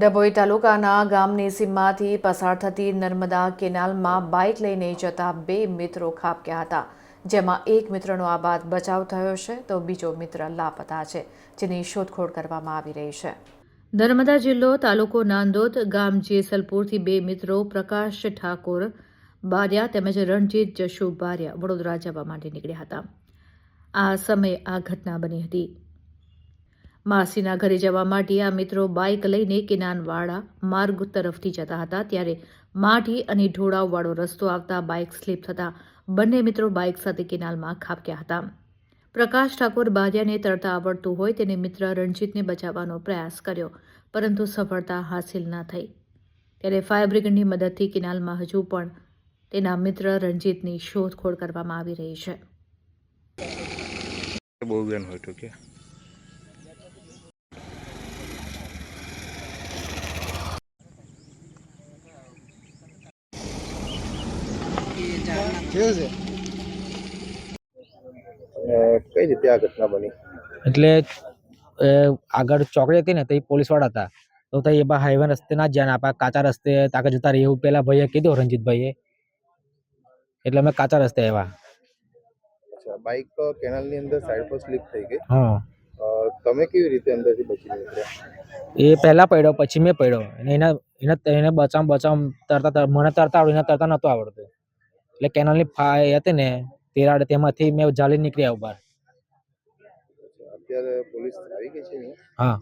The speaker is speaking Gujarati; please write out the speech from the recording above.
ડભોઈ તાલુકાના ગામની સીમમાંથી પસાર થતી નર્મદા કેનાલમાં બાઇક લઈને જતા બે મિત્રો ખાબક્યા હતા. જેમાં એક મિત્રનો આ બાદ બચાવ થયો છે તો બીજો મિત્ર લાપતા છે, જેની શોધખોળ કરવામાં આવી રહી છે. નર્મદા જિલ્લો તાલુકો નાંદોદ ગામ જેસલપુરથી બે મિત્રો પ્રકાશ ઠાકોર બારિયા તેમજ રણજીત જશુ બારિયા વડોદરા જવા માટે નીકળ્યા હતા. આ સમયે આ ઘટના બની હતી. માસીના ઘરે જવા માટે આ મિત્રો બાઇક લઈને કિનાનવાળા માર્ગ તરફથી જતા હતા. ત્યારે માઠી અને ઢોળાવવાળો રસ્તો આવતા બાઇક સ્લીપ થતા બંને મિત્રો બાઇક સાથે કેનાલમાં ખાબક્યા હતા. પ્રકાશ ઠાકોર બારિયાને તરતા આવડતું હોય તેને મિત્ર રણજીતને બચાવવાનો પ્રયાસ કર્યો, પરંતુ સફળતા હાંસિલ ન થઈ. ત્યારે ફાયર બ્રિગેડની મદદથી કેનાલમાં હજુ પણ તેના મિત્ર રણજીતની શોધખોળ કરવામાં આવી રહી છે. બહુ બેન હોય તો કે કઈ રીતે આ ઘટના બની? એટલે એ આગળ ચોકડી હતી ને તો એ પોલીસવાળા હતા. તો ત્યાં એ બા હાઈવે રસ્તે ના જ્યાં જાય કાચા રસ્તે તાકે જતા રહી એવું પેલા ભાઈએ કીધું રંજીતભાઈએ એટલે અમે કાચા રસ્તે આવ્યા. અચ્છા બાઇક કેનાલની અંદર સાઈડ પર સ્લીપ થઈ ગઈ. હા. તમે કેવી રીતે અંદરથી બચી નીકળ્યા? એ પહેલા પડ્યો પછી મેં પડ્યો. અને એને એને એને બચાવ બચાવ તરતા તર- મને તરતા આવડ્યું એને તરતા નહોતું આવડતું. એટલે કેનાલની ફાઈ હતી ને તિરાડ તેમાંથી મેં જાળી નીકળ્યા બહાર અત્યારે પોલીસ આવી ગઈ છે હા.